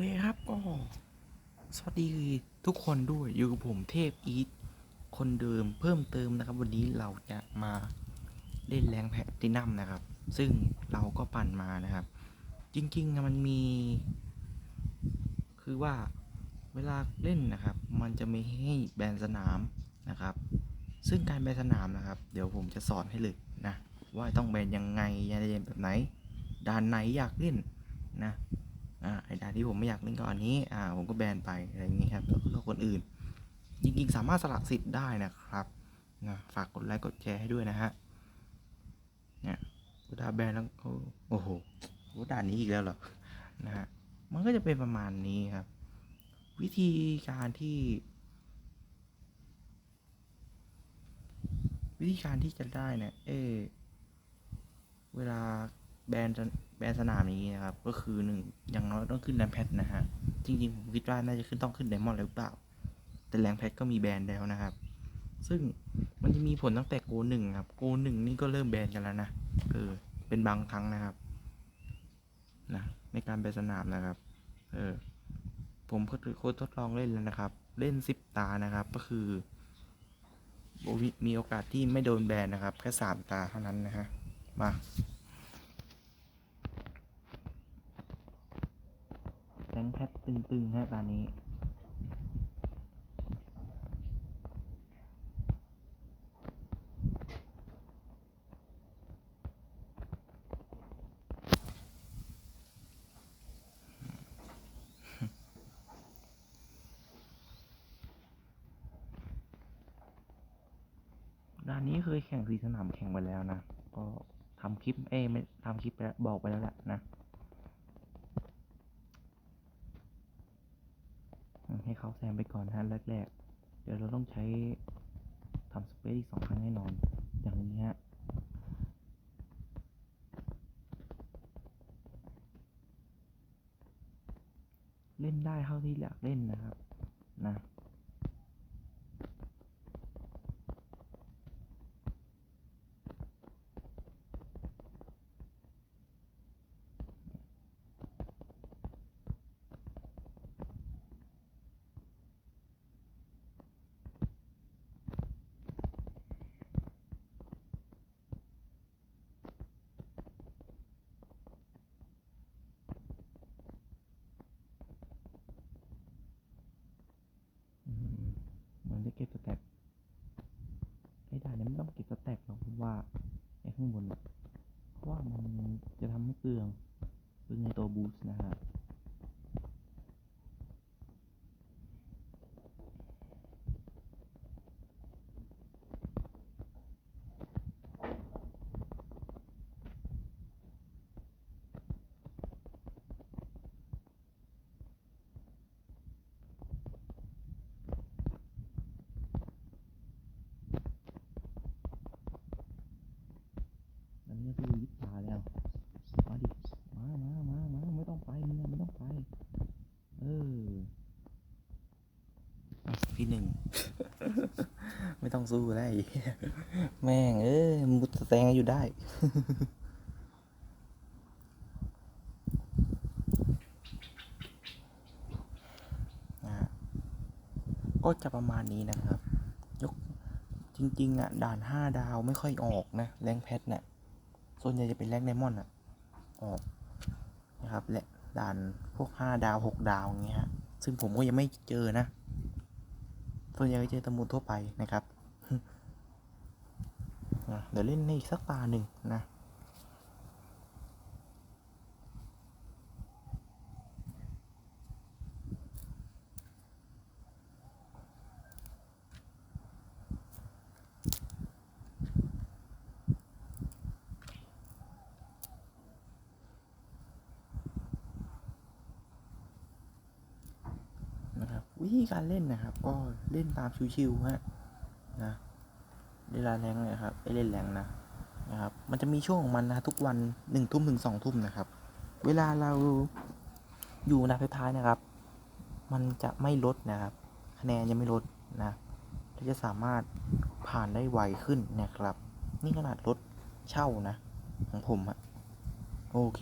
เคครับก็ สวัสดีทุกคนด้วย อยู่กับผมเทพอีทคนเดิมเพิ่มเติมนะครับ วันนี้เราจะมาเล่นแรงแพตินัมนะครับ ซึ่งเราก็ปั่นมานะครับ จริงๆมันมี คือว่าเวลาเล่นนะครับ มันจะไม่ให้แบนสนามนะครับ ซึ่งการแบนสนามนะครับ เดี๋ยวผมจะสอนให้เลยนะว่าต้องแบนยังไงจะเล่นแบบไหนด่านไหนอยากเล่นนะ อ่าไอ้ดาที่ผมไม่อยากเล่นก็อันนี้อ่าผมก็แบนไปอะไรอย่างงี้ครับแล้วก็คนอื่นจริงๆสามารถสละสิทธิ์ได้นะครับนะฝากกดไลค์กดแชร์ให้ด้วยนะฮะเนี่ยเวลาแบนแล้วเขาโอ้โหโหด่านนี้อีกแล้วเหรอนะฮะมันก็จะเป็นประมาณนี้ครับ วิธีการที่ วิธีการที่จะได้เนี่ยเอเวลา แบนจะแบนสนามอย่างนี้นะครับ ก็คือหนึ่งอย่างน้อยต้องขึ้นแรมแพดนะฮะ จริงๆ ผมคิดว่าน่าจะขึ้นต้องขึ้นไดมอนด์หรือเปล่า แต่แรงแพดก็มีแบนแล้วนะครับ ซึ่งมันจะมีผลตั้งแต่โกหนึ่งครับ โกหนึ่งนี่ก็เริ่มแบนกันแล้วนะ เออ เป็นบางครั้งนะครับ นะ ในการแบนสนามนะครับ เออ ผมก็โค้ดทดลองเล่นแล้วนะครับ เล่นสิบตานะครับ ก็คือ มีโอกาสที่ไม่โดนแบนนะครับ แค่สามตาเท่านั้นนะฮะ มา แรงแพทตึงๆฮะตอนนี้ด้านนี้เคยแข่งสีสนามแข่งไปแล้วนะ ก็ทำคลิป เอ้ไม่ทำคลิปไปแล้วบอกไปแล้วแหละนะ ให้เขาแซมไปก่อนฮะแรกๆ เดี๋ยวเราต้องใช้ทำสเปซอีกสองครั้งแน่นอน อย่างนี้ฮะเล่นได้เท่าที่อยากเล่นนะครับ นะ อืมเหมือนจะเก็บสแต็กไอ้ด่านนี้ไม่ต้องเก็บสแต็กหรอกผมว่าไอ้ ข้างบน เพราะว่ามันจะทำให้เปลืองเปลืองในตัวบูสต์นะฮะ อันนี้ก็คือยิบตาแล้ว มาดิ มามามามาไม่ต้องไปมึงอะไม่ต้องไป เอออะพี่ หนึ่ง ไม่ต้องสู้ไอ้แม่ง เอ้ยมุดแซงอยู่ได้นะก็จะประมาณนี้นะครับ ยกจริง ๆ อะ ด่านห้าดาวไม่ค่อยออกนะ แรงแพทเนี่ยส่วนใหญ่จะเป็นแรงไดมอนด์อะ ออกนะครับและด่านพวกห้าดาวหกดาวอย่างเงี้ยฮะซึ่งผมก็ยังไม่เจอนะ ส่วนใหญ่ก็เจอตะมูลทั่วไปนะครับ เดี๋ยวเล่นในอีกสักตาหนึ่งนะ วิธีการเล่นนะครับ ก็เล่นตามชิวๆฮะนะเวลาแรงเลยครับไอเล่นแรงนะนะครับมันจะมีช่วงของมันนะทุกวันหนึ่งทุ่มถึงสองทุ่มนะครับ เวลาเราอยู่นาท้ายๆนะครับ มันจะไม่ลดนะครับ คะแนนยังไม่ลดนะเราจะสามารถผ่านได้ไวขึ้นนะครับ นี่ขนาดรถเช่านะ ของผมอะโอเค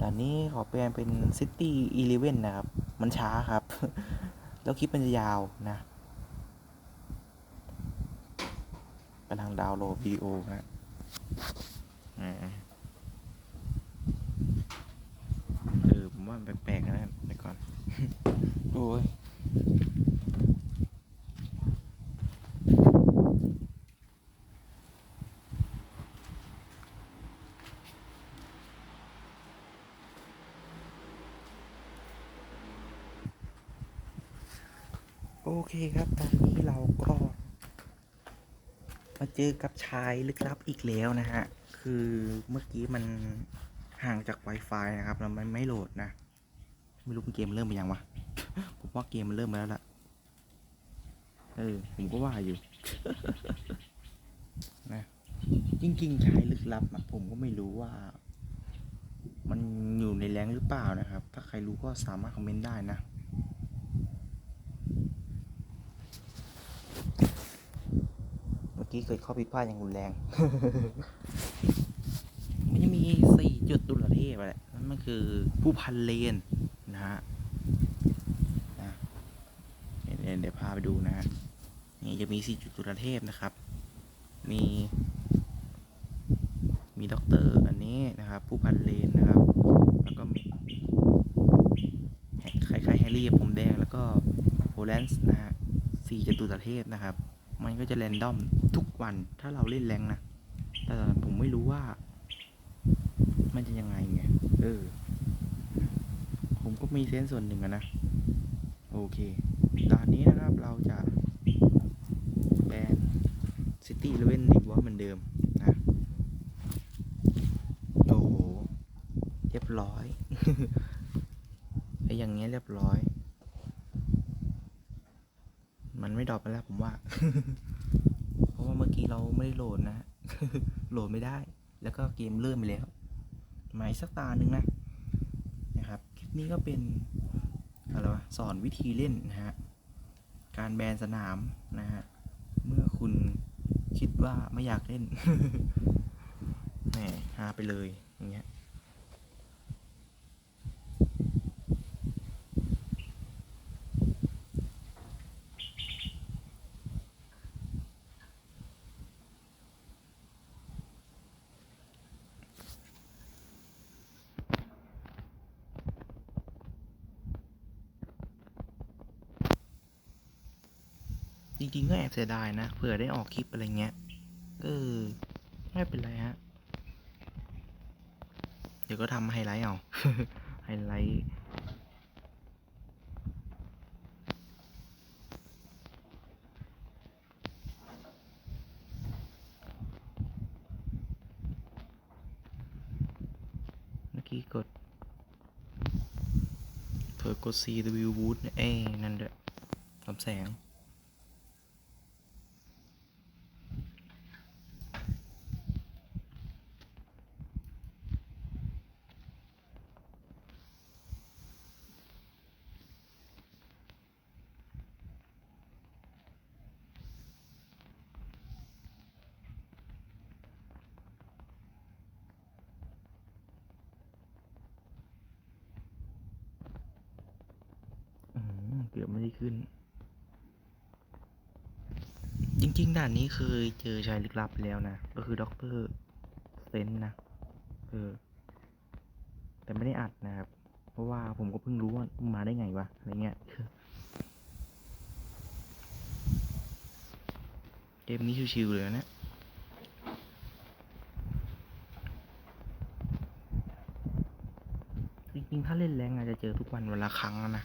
ด่านนี้ขอแปลงเป็น City Eleven นะครับ มันช้าครับ แล้วคลิปมันจะยาวนะกำลังดาวน์โหลดวิดีโอฮะอ่าเออ ผมว่าแปลกๆนะไปก่อน โอ้ย คครับ ตอนนี้เราก็ มาเจอกับชายลึกลับอีกแล้วนะฮะ คือเมื่อกี้มันห่างจาก Wi-Fi นะครับแล้วมันไม่โหลดนะ ไม่รู้เกมเริ่มไปยังวะ ผมว่าเกมมันเริ่มมาแล้วล่ะ เออ ผมก็ว่าอยู่ นะ จริง ๆ ชายลึกลับอะผมก็ไม่รู้ว่า มันอยู่ในแรงหรือเปล่านะครับ ถ้าใครรู้ก็สามารถคอมเมนต์ได้นะ เมื่อ กี้เกิดข้อผิดพลาดอย่างรุนแรง มันยังมีสี่จุดตุลเทพแหละนั่นมันคือผู้พันเลนนะฮะเดี๋ยวเดี๋ยวพาไปดูนะฮะนี่จะมีสี่จุดตุลเทพนะครับ มีมีด็อกเตอร์อันนี้นะครับ ผู้พันเลนนะครับ แล้วก็มีคล้ายๆแฮร์รี่ผมแดงแล้วก็โฮแลนส์นะฮะสี่จตุรเทพนะครับ มันก็จะแรนดอมทุกวันถ้าเราเล่นแรงนะ แต่ผมไม่รู้ว่า มันจะยังไงไง เออ ผมก็มีเซนส่วนหนึ่งนะ โอเค ตอนนี้นะครับเราจะแบนซิตี้เลเว่นอีกว่าเหมือนเดิมนะโอ้โหเรียบร้อยไอ้อย่างเงี้ยเรียบร้อย มันไม่ดรอปไปแล้วผมว่า เพราะว่าเมื่อกี้เราไม่ได้โหลดนะโหลดไม่ได้ แล้วก็เกมเริ่มไปแล้วหมายสักตาหนึ่งนะนะครับ คลิปนี้ก็เป็นอะไรวะสอนวิธีเล่นนะฮะ การแบนสนามนะฮะ เมื่อคุณคิดว่าไม่อยากเล่นแหมหาไปเลยอย่างเงี้ย จริงๆก็แอบเสียดายนะเผื่อได้ออกคลิปอะไรเงี้ยเออไม่เป็นไรฮะ เดี๋ยวก็ทำไฮไลท์เอาไฮไลท์เมื่อกี้กดเผื่อกด C W Boot เนี่ยเอ้นั่นด้วยลำแสง อืมเกือบไม่ได้ ขึ้น จริงๆ ด่านนี้เคยเจอชายลึกลับแล้วนะ ก็คือด็อกเตอร์เซนนะ เออ แต่ไม่ได้อัดนะครับ เพราะว่าผมก็เพิ่งรู้ว่ามาได้ไงวะ อะไรเงี้ย เกมนี้ชิวๆเลยนะจริงๆ ถ้าเล่นแรงอาจจะเจอทุกวันวันละครั้งนะ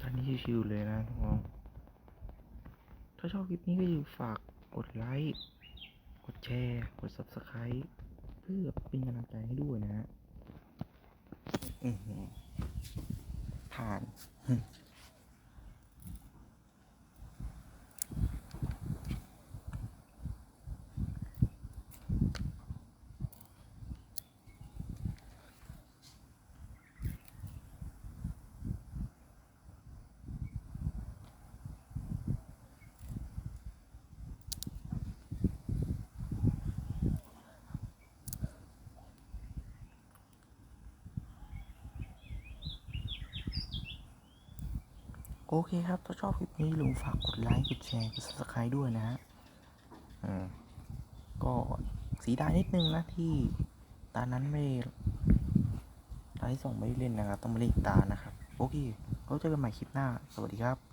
ตอนนี้ชิวๆเลยนะทุกคน ถ้าชอบคลิปนี้ก็อย่าลืมฝากกดไลค์ กดแชร์ กด subscribe เพื่อเป็นกำลังใจให้ด้วยนะฮะอือหือผ่าน โอเคครับ ถ้าชอบคลิปนี้ลุงฝากกดไลค์ กดแชร์ กด subscribe ด้วยนะฮะอืมก็สีดายนิดนึงนะที่ตานั้นไม่ตาที่สองไม่เล่นนะครับ ต้องมาเล่นตานะครับ โอเคเราเจอกันใหม่คลิปหน้า สวัสดีครับ